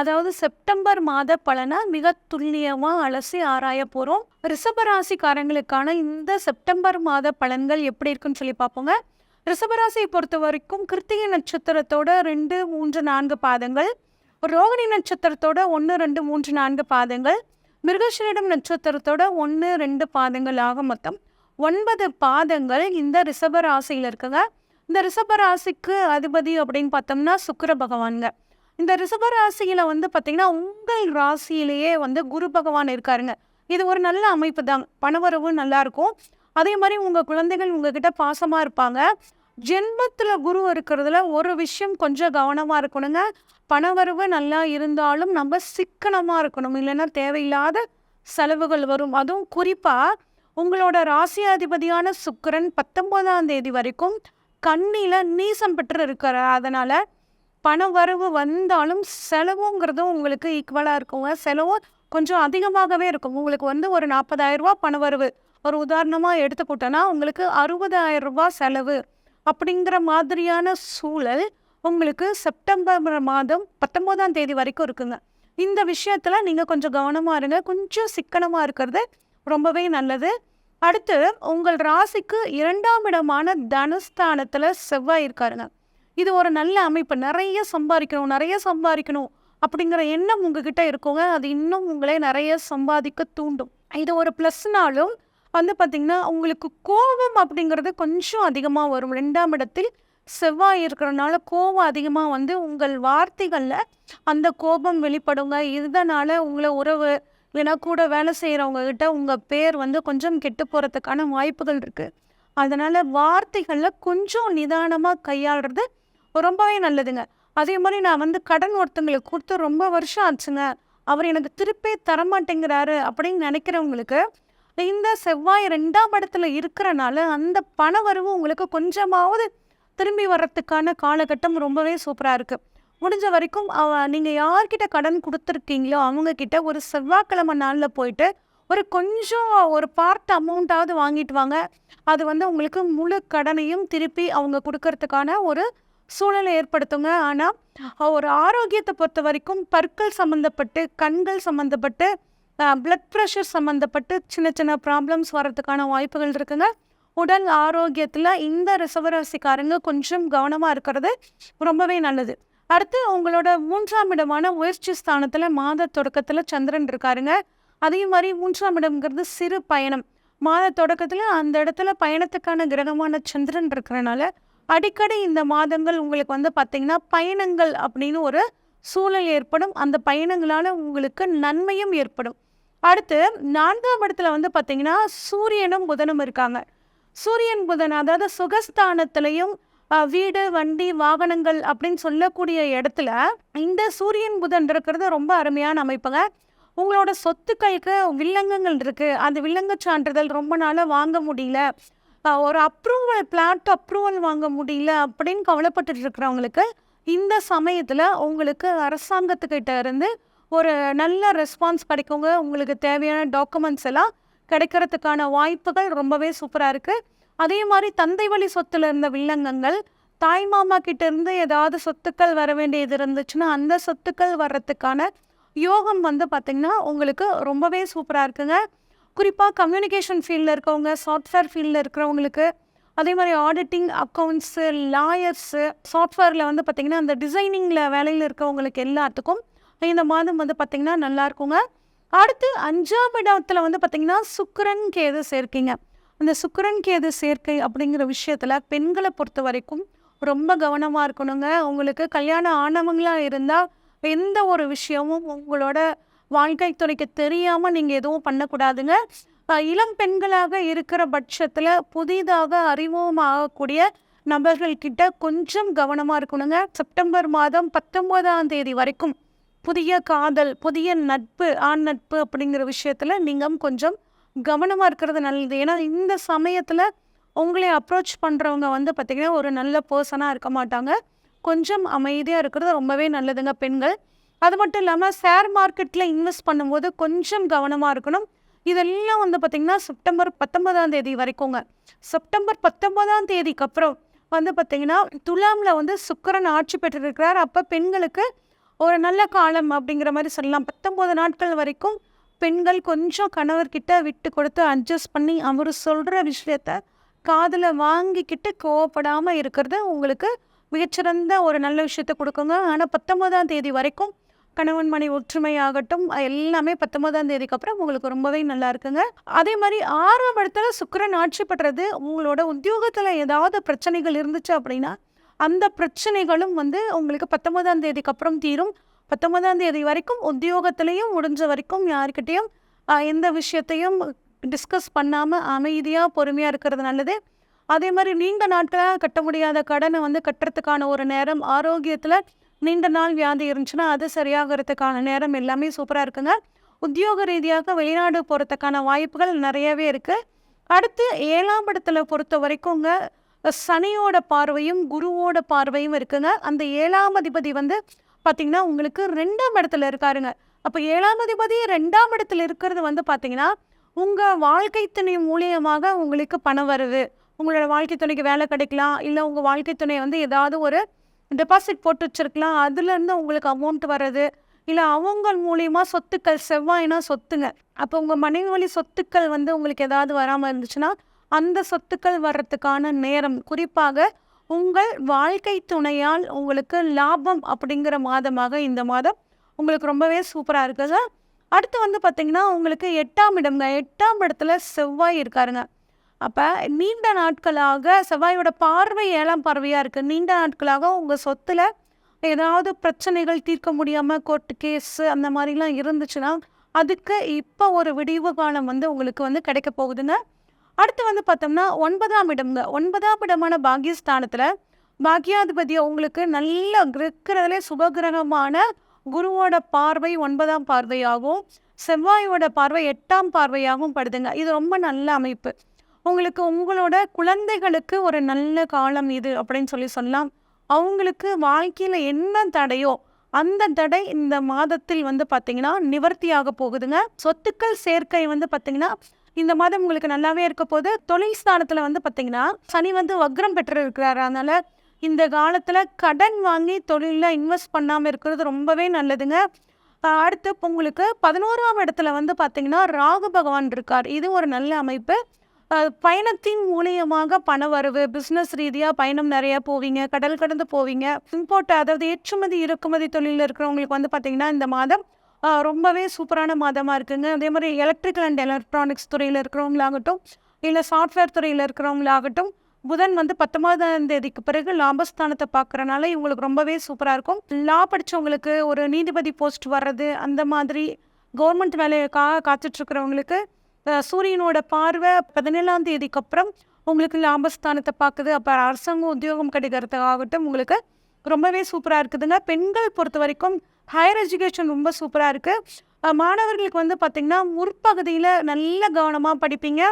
அதாவது செப்டம்பர் மாத பலனை மிக துல்லியமாக அலசி ஆராய போகிறோம் ரிஷபராசிக்காரங்களுக்கான இந்த செப்டம்பர் மாத பலன்கள் எப்படி இருக்குன்னு சொல்லி பார்ப்போங்க. ரிஷபராசியை பொறுத்த வரைக்கும் கிருத்திகை நட்சத்திரத்தோட ரெண்டு மூன்று நான்கு பாதங்கள். ரோகிணி நட்சத்திரத்தோட ஒன்று ரெண்டு மூன்று நான்கு பாதங்கள். மிருகஷீரிடம் நட்சத்திரத்தோட ஒன்று ரெண்டு பாதங்கள் ஆக மொத்தம் ஒன்பது பாதங்கள் இந்த ரிஷப ராசியில் இருக்குங்க. இந்த ரிஷப ராசிக்கு அதிபதி அப்படின்னு பார்த்தோம்னா சுக்கர பகவான்ங்க. இந்த ரிஷப ராசியில் வந்து பார்த்தீங்கன்னா உங்கள் ராசியிலேயே வந்து குரு பகவான் இருக்காருங்க. இது ஒரு நல்ல அமைப்பு தான். பணவரவு நல்லாயிருக்கும் அதே மாதிரி உங்கள் குழந்தைகள் உங்ககிட்ட பாசமாக இருப்பாங்க. ஜென்மத்தில் குரு இருக்கிறதுல ஒரு விஷயம் கொஞ்சம் கவனமாக இருக்கணுங்க. பணவரவு நல்லா இருந்தாலும் நம்ம சிக்கனமாக இருக்கணும். இல்லைன்னா தேவையில்லாத செலவுகள் வரும். அதுவும் குறிப்பாக உங்களோட ராசியாதிபதியான சுக்கரன் பத்தொம்போதாம் தேதி வரைக்கும் கண்ணியில் நீசம் பெற்று இருக்கிறார். அதனால் பண வரவு வந்தாலும் செலவுங்கிறதும் உங்களுக்கு ஈக்குவலாக இருக்குங்க. செலவும் கொஞ்சம் அதிகமாகவே இருக்கும். உங்களுக்கு வந்து ஒரு நாற்பதாயிரரூபா பண வரவு. ஒரு உதாரணமாக எடுத்துக்கிட்டோன்னா உங்களுக்கு அறுபதாயிரம் செலவு அப்படிங்கிற மாதிரியான சூழல் உங்களுக்கு செப்டம்பர் மாதம் பத்தொம்போதாம் தேதி வரைக்கும் இருக்குங்க. இந்த விஷயத்தில் நீங்கள் கொஞ்சம் கவனமாக இருங்க. கொஞ்சம் சிக்கனமாக இருக்கிறது ரொம்பவே நல்லது. அடுத்து உங்கள் ராசிக்கு இரண்டாம் இடமான தனஸ்தானத்தில் செவ்வாய் இருக்காருங்க. இது ஒரு நல்ல அமைப்பு. நிறைய சம்பாதிக்கணும் நிறைய சம்பாதிக்கணும் அப்படிங்கிற எண்ணம் உங்ககிட்ட இருக்குங்க. அது இன்னும் உங்களை நிறைய சம்பாதிக்க தூண்டும். இது ஒரு ப்ளஸ்னாலும் வந்து பார்த்திங்கன்னா உங்களுக்கு கோபம் அப்படிங்கிறது கொஞ்சம் அதிகமாக வரும். ரெண்டாம் இடத்தில் செவ்வாய் இருக்கிறனால கோபம் அதிகமாக வந்து உங்கள் வார்த்தைகளில் அந்த கோபம் வெளிப்படுங்க. இதனால் உங்களை உறவு இல்லைன்னா கூட வேலை செய்கிறவங்க கிட்ட உங்கள் பேர் வந்து கொஞ்சம் கெட்டு போகிறதுக்கான வாய்ப்புகள் இருக்குது அதனால் வார்த்தைகளில் கொஞ்சம் நிதானமாக கையாளுறது ரொம்பவே நல்லதுங்க. அதே மாதிரி நான் வந்து கடன் ஒருத்தங்களுக்கு கொடுத்து ரொம்ப வருஷம் ஆச்சுங்க. அவர் எனக்கு திருப்பி தரமாட்டேங்கிறாரு அப்படின்னு நினைக்கிறவங்களுக்கு இந்த செவ்வாய் ரெண்டாம் இடத்துல இருக்கிறனால அந்த பண வரவு உங்களுக்கு கொஞ்சமாவது திரும்பி வர்றதுக்கான காலகட்டம் ரொம்பவே சூப்பராக இருக்குது முடிஞ்ச வரைக்கும் அவ நீங்கள் யார்கிட்ட கடன் கொடுத்துருக்கீங்களோ அவங்கக்கிட்ட ஒரு செவ்வாய்க்கிழமை நாளில் போயிட்டு ஒரு கொஞ்சம் ஒரு பார்ட் அமௌண்ட்டாவது வாங்கிட்டு வாங்க. அது வந்து உங்களுக்கு முழு கடனையும் திருப்பி அவங்க கொடுக்கறதுக்கான ஒரு சூழலை ஏற்படுத்துங்க. ஆனால் ஒரு ஆரோக்கியத்தை பொறுத்த வரைக்கும் பற்கள் சம்மந்தப்பட்டு கண்கள் சம்மந்தப்பட்டு பிளட் ப்ரெஷர் சம்மந்தப்பட்டு சின்ன சின்ன ப்ராப்ளம்ஸ் வர்றதுக்கான வாய்ப்புகள் இருக்குங்க. உடல் ஆரோக்கியத்தில் இந்த ரிசவராசிக்காரங்க கொஞ்சம் கவனமாக இருக்கிறது ரொம்பவே நல்லது. அடுத்து உங்களோட மூன்றாம் இடமான முயற்சி ஸ்தானத்தில் மாத தொடக்கத்தில் சந்திரன் இருக்காருங்க. அதே மாதிரி மூன்றாம் இடம்ங்கிறது சிறு பயணம். மாத தொடக்கத்தில் அந்த இடத்துல பயணத்துக்கான கிரகமான சந்திரன் இருக்கிறனால அடிக்கடி இந்த மாதங்கள் உங்களுக்கு வந்து பார்த்திங்கன்னா பயணங்கள் அப்படின்னு ஒரு சூழல் ஏற்படும். அந்த பயணங்களால் உங்களுக்கு நன்மையும் ஏற்படும். அடுத்து நான்காம் இடத்துல வந்து பார்த்திங்கன்னா சூரியனும் புதனும் இருக்காங்க. சூரியன் புதன் அதாவது சுகஸ்தானத்திலையும் வீடு வண்டி வாகனங்கள் அப்படின்னு சொல்லக்கூடிய இடத்துல இந்த சூரியன் புதன் இருக்கிறது ரொம்ப அருமையான அமைப்புங்க. உங்களோட சொத்துக்களுக்கு வில்லங்கங்கள் இருக்குது அந்த வில்லங்க சான்றிதழ் ரொம்ப நாளாக வாங்க முடியல. ஒரு அப்ரூவல் பிளாட் அப்ரூவல் வாங்க முடியல அப்படின்னு கவலைப்பட்டுட்டு இருக்கிறவங்களுக்கு இந்த சமயத்தில் உங்களுக்கு அரசாங்கத்துக்கிட்ட இருந்து ஒரு நல்ல ரெஸ்பான்ஸ் கிடைக்குங்க. உங்களுக்கு தேவையான டாக்குமெண்ட்ஸ் எல்லாம் கிடைக்கிறதுக்கான வாய்ப்புகள் ரொம்பவே சூப்பராக இருக்குது அதே மாதிரி தந்தை வழி சொத்துல இருந்த வில்லங்கங்கள் தாய் மாமா கிட்டேருந்து ஏதாவது சொத்துக்கள் வர வேண்டியது இருந்துச்சுன்னா அந்த சொத்துக்கள் வர்றதுக்கான யோகம் வந்து பார்த்திங்கன்னா உங்களுக்கு ரொம்பவே சூப்பராக இருக்குங்க. குறிப்பாக கம்யூனிகேஷன் ஃபீல்டில் இருக்கவங்க சாஃப்ட்வேர் ஃபீல்டில் இருக்கிறவங்களுக்கு அதே மாதிரி ஆடிட்டிங் அக்கௌண்ட்ஸு லாயர்ஸு சாஃப்ட்வேரில் வந்து பார்த்திங்கன்னா அந்த டிசைனிங்கில் வேலையில் இருக்கவங்களுக்கு எல்லாத்துக்கும் இந்த மாதம் வந்து பார்த்திங்கன்னா நல்லா இருக்குங்க. அடுத்து அஞ்சாம் இடத்துல வந்து பார்த்திங்கன்னா சுக்கரன் கேது சேர்க்கைங்க. அந்த சுக்கரன் கேது சேர்க்கை அப்படிங்கிற விஷயத்தில் பெண்களை பொறுத்த வரைக்கும் ரொம்ப கவனமாக இருக்கணுங்க. உங்களுக்கு கல்யாணம் ஆனவங்களாக இருந்தால் எந்த ஒரு விஷயமும் உங்களோட வாழ்க்கை துறைக்கு தெரியாமல் நீங்கள் எதுவும் பண்ணக்கூடாதுங்க. இளம் பெண்களாக இருக்கிற பட்சத்தில் புதிதாக அறிமுகமாகக்கூடிய நபர்கள்கிட்ட கொஞ்சம் கவனமாக இருக்கணுங்க. செப்டம்பர் மாதம் பத்தொன்பதாம் தேதி வரைக்கும் புதிய காதல் புதிய நட்பு ஆண் நட்பு அப்படிங்கிற விஷயத்தில் நீங்கள் கொஞ்சம் கவனமாக இருக்கிறது நல்லது. ஏன்னா இந்த சமயத்தில் உங்களை அப்ரோச் பண்ணுறவங்க வந்து பார்த்திங்கன்னா ஒரு நல்ல பர்சனாக இருக்க மாட்டாங்க. கொஞ்சம் அமைதியாக இருக்கிறது ரொம்பவே நல்லதுங்க பெண்கள். அது மட்டும் இல்லாமல் ஷேர் மார்க்கெட்டில் இன்வெஸ்ட் பண்ணும்போது கொஞ்சம் கவனமாக இருக்கணும். இதெல்லாம் வந்து பார்த்திங்கன்னா செப்டம்பர் பத்தொன்பதாம் தேதி வரைக்குங்க. செப்டம்பர் பத்தொன்பதாம் தேதிக்கு அப்புறம் வந்து பார்த்திங்கன்னா துலாமில் வந்து சுக்கரன் ஆட்சி பெற்றிருக்கிறார். அப்போ பெண்களுக்கு ஒரு நல்ல காலம் அப்படிங்கிற மாதிரி சொல்லலாம். பத்தொம்போது நாட்கள் வரைக்கும் பெண்கள் கொஞ்சம் கணவர்கிட்ட விட்டு கொடுத்து அட்ஜஸ்ட் பண்ணி அவர் சொல்கிற விஷயத்த காதில் வாங்கிக்கிட்டு கோவப்படாமல் இருக்கிறது உங்களுக்கு மிகச்சிறந்த ஒரு நல்ல விஷயத்தை கொடுக்குங்க. ஆனால் பத்தொன்பதாம் தேதி வரைக்கும் கணவன் மனை ஒற்றுமை ஆகட்டும் எல்லாமே பத்தொன்பதாம் தேதிக்கு அப்புறம் உங்களுக்கு ரொம்பவே நல்லா இருக்குங்க. அதே மாதிரி ஆறாம் இடத்துல சுக்கிரன் ஆட்சி பெற்றது உங்களோட உத்தியோகத்தில் ஏதாவது பிரச்சனைகள் இருந்துச்சு அப்படின்னா அந்த பிரச்சனைகளும் வந்து உங்களுக்கு பத்தொன்பதாம் தேதிக்கு அப்புறம் தீரும். பத்தொன்பதாம் தேதி வரைக்கும் உத்தியோகத்திலையும் முடிஞ்ச வரைக்கும் யாருக்கிட்டேயும் எந்த விஷயத்தையும் டிஸ்கஸ் பண்ணாமல் அமைதியாக பொறுமையாக இருக்கிறது நல்லது. அதே மாதிரி நீண்ட நாட்களாக கட்ட முடியாத கடனை வந்து கட்டுறதுக்கான ஒரு நேரம் ஆரோக்கியத்தில் நீண்ட நாள் வியாதி இருந்துச்சுன்னா அது சரியாகிறதுக்கான நேரம் எல்லாமே சூப்பராக இருக்குங்க. உத்தியோக ரீதியாக வெளிநாடு போகிறதுக்கான வாய்ப்புகள் நிறையவே இருக்குது அடுத்து ஏழாம் இடத்துல பொறுத்த வரைக்குங்க சனியோட பார்வையும் குருவோட பார்வையும் இருக்குங்க. அந்த ஏழாம் அதிபதி வந்து பார்த்திங்கன்னா உங்களுக்கு ரெண்டாம் இடத்துல இருக்காருங்க. அப்போ ஏழாம் அதிபதி ரெண்டாம் இடத்துல இருக்கிறது வந்து பார்த்திங்கன்னா உங்கள் வாழ்க்கை துணை மூலியமாக உங்களுக்கு பணம் வருது. உங்களோட வாழ்க்கை துணைக்கு வேலை கிடைக்கலாம். இல்லை உங்கள் வாழ்க்கை துணை வந்து ஏதாவது ஒரு டெபாசிட் போட்டு வச்சிருக்கலாம். அதுலேருந்து உங்களுக்கு அமௌண்ட் வர்றது. இல்லை அவங்க மூலியமாக சொத்துக்கள் செவ்வாய்னா சொத்துங்க. அப்போ உங்கள் மனைவி வழி சொத்துக்கள் வந்து உங்களுக்கு ஏதாவது வராமல் இருந்துச்சுன்னா அந்த சொத்துக்கள் வர்றதுக்கான நேரம். குறிப்பாக உங்கள் வாழ்க்கை துணையால் உங்களுக்கு லாபம் அப்படிங்கிற மாதமாக இந்த மாதம் உங்களுக்கு ரொம்பவே சூப்பராக இருக்குது அடுத்து வந்து பார்த்திங்கன்னா உங்களுக்கு எட்டாம் இடம்ங்க எட்டாம் இடத்துல செவ்வாய் இருக்காருங்க. அப்போ நீண்ட நாட்களாக செவ்வாயோட பார்வை ஏழாம் பார்வையாக இருக்குது நீண்ட நாட்களாக உங்கள் சொத்தில் ஏதாவது பிரச்சனைகள் தீர்க்க முடியாமல் கோர்ட்டு கேஸு அந்த மாதிரிலாம் இருந்துச்சுன்னா அதுக்கு இப்போ ஒரு விடிவு காலம் வந்து உங்களுக்கு வந்து கிடைக்க போகுதுங்க அடுத்து வந்து பார்த்தோம்னா ஒன்பதாம் இடம்ங்க ஒன்பதாம் இடமான பாக்கியஸ்தானத்தில் பாக்கியாதிபதியை உங்களுக்கு நல்ல இருக்கிறதுலே சுபகிரகமான குருவோட பார்வை ஒன்பதாம் பார்வையாகவும் செவ்வாயோட பார்வை எட்டாம் பார்வையாகவும் படுதுங்க. இது ரொம்ப நல்ல அமைப்பு. உங்களுக்கு உங்களோட குழந்தைகளுக்கு ஒரு நல்ல காலம் இது அப்படின்னு சொல்லி சொல்லலாம் அவங்களுக்கு வாழ்க்கையில் என்ன தடையோ அந்த தடை இந்த மாதத்தில் வந்து பார்த்திங்கன்னா நிவர்த்தியாக போகுதுங்க. சொத்துக்கள் சேர்க்கை வந்து பார்த்திங்கன்னா இந்த மாதம் உங்களுக்கு நல்லாவே இருக்க போது தொழில் ஸ்தானத்தில் வந்து பார்த்திங்கன்னா சனி வந்து வக்ரம் பெற்று இருக்கிறாரு இந்த காலத்தில் கடன் வாங்கி தொழிலில் இன்வெஸ்ட் பண்ணாமல் இருக்கிறது ரொம்பவே நல்லதுங்க. அடுத்து உங்களுக்கு பதினோராம் இடத்துல வந்து பார்த்தீங்கன்னா ராகு பகவான் இருக்கார். இது ஒரு நல்ல அமைப்பு. பயணத்தின் மூலியமாக பண வரவு பிஸ்னஸ் ரீதியாக பயணம் நிறையா போவீங்க கடல் கடந்து போவீங்க. இம்போர்ட் அதாவது ஏற்றுமதி இறக்குமதி தொழிலில் இருக்கிறவங்களுக்கு வந்து பார்த்திங்கன்னா இந்த மாதம் ரொம்பவே சூப்பரான மாதமாக இருக்குங்க. அதே மாதிரி எலக்ட்ரிக்கல் அண்ட் எலக்ட்ரானிக்ஸ் துறையில் இருக்கிறவங்களாகட்டும் இல்லை சாஃப்ட்வேர் துறையில் இருக்கிறவங்களாகட்டும் புதன் வந்து பத்தொன்பதாம் தேதிக்கு பிறகு லாபஸ்தானத்தை பார்க்குறனால இவங்களுக்கு ரொம்பவே சூப்பராக இருக்கும். லா படித்தவங்களுக்கு ஒரு நீதிபதி போஸ்ட் வர்றது அந்த மாதிரி கவர்மெண்ட் வேலைக்காக காத்துட்ருக்கிறவங்களுக்கு சூரியனோட பார்வை பதினேழாம் தேதிக்கு அப்புறம் உங்களுக்கு லாபஸ்தானத்தை பார்க்குது. அப்போ அரசாங்க உத்தியோகம் கிடைக்கிறதுக்காகட்டும் உங்களுக்கு ரொம்பவே சூப்பராக இருக்குதுங்க. பெண்கள் பொறுத்த வரைக்கும் ஹையர் எஜுகேஷன் ரொம்ப சூப்பராக இருக்குது மாணவர்களுக்கு வந்து பார்த்திங்கன்னா முற்பகுதியில் நல்ல கவனமாக படிப்பீங்க.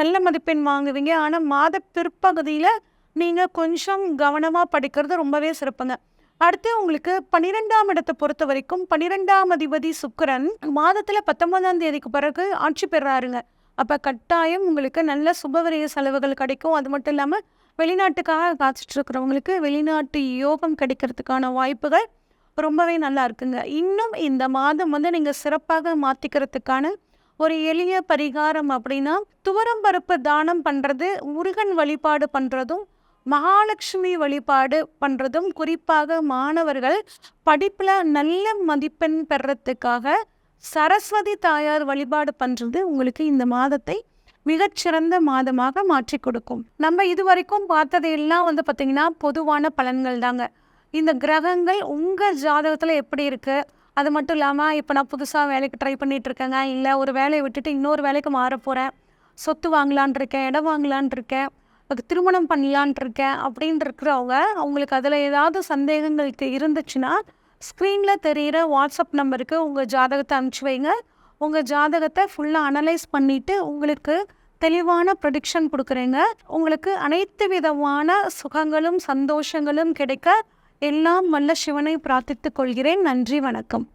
நல்ல மதிப்பெண் வாங்குவீங்க. ஆனால் மாத பிற்பகுதியில் நீங்கள் கொஞ்சம் கவனமாக படிக்கிறது ரொம்பவே சிறப்புங்க. அடுத்து உங்களுக்கு பன்னிரெண்டாம் இடத்தை பொறுத்த வரைக்கும் பன்னிரெண்டாம் அதிபதி சுக்கரன் மாதத்தில் பத்தொன்பதாம் தேதிக்கு பிறகு ஆட்சி பெறாருங்க. அப்போ கட்டாயம் உங்களுக்கு நல்ல சுபவரிய செலவுகள் கிடைக்கும். அது மட்டும் இல்லாமல் வெளிநாட்டுக்காக காத்துட்டு இருக்கிறவங்களுக்கு வெளிநாட்டு யோகம் கிடைக்கிறதுக்கான வாய்ப்புகள் ரொம்பவே நல்லா இருக்குங்க. இன்னும் இந்த மாதம் வந்து நீங்கள் சிறப்பாக மாற்றிக்கிறதுக்கான ஒரு எளிய பரிகாரம் அப்படின்னா துவரம் பருப்பு தானம் பண்ணுறது முருகன் வழிபாடு பண்ணுறதும் மகாலட்சுமி வழிபாடு பண்ணுறதும் குறிப்பாக மாணவர்கள் படிப்பில் நல்ல மதிப்பெண் பெறத்துக்காக சரஸ்வதி தாயார் வழிபாடு பண்ணுறது உங்களுக்கு இந்த மாதத்தை மிகச்சிறந்த மாதமாக மாற்றி கொடுக்கும். நம்ம இதுவரைக்கும் வரைக்கும் பார்த்ததையெல்லாம் வந்து பார்த்திங்கன்னா பொதுவான பலன்கள் தாங்க. இந்த கிரகங்கள் உங்கள் ஜாதகத்தில் எப்படி இருக்குது அது மட்டும் இல்லாமல் இப்போ நான் புதுசாக வேலைக்கு ட்ரை பண்ணிகிட்டு இருக்கேங்க. இல்லை ஒரு வேலையை விட்டுட்டு இன்னொரு வேலைக்கு மாற போகிறேன் சொத்து வாங்கலான் இருக்கேன் இடம் வாங்கலான் இருக்கேன். திருமணம் பண்ணலான் இருக்கேன் அப்படின்னு இருக்கிறவங்க அவங்களுக்கு அதில் ஏதாவது சந்தேகங்களுக்கு இருந்துச்சுன்னா ஸ்க்ரீனில் தெரிகிற வாட்ஸ்அப் நம்பருக்கு உங்கள் ஜாதகத்தை அனுப்பிச்சி வைங்க. உங்கள் ஜாதகத்தை ஃபுல்லாக அனலைஸ் பண்ணிவிட்டு உங்களுக்கு தெளிவான ப்ரொடிக்ஷன் கொடுக்குறேங்க. உங்களுக்கு அனைத்து விதமான சுகங்களும் சந்தோஷங்களும் கிடைக்க எல்லாம் வல்ல சிவனை பிரார்த்தித்துக் கொள்கிறேன். நன்றி வணக்கம்.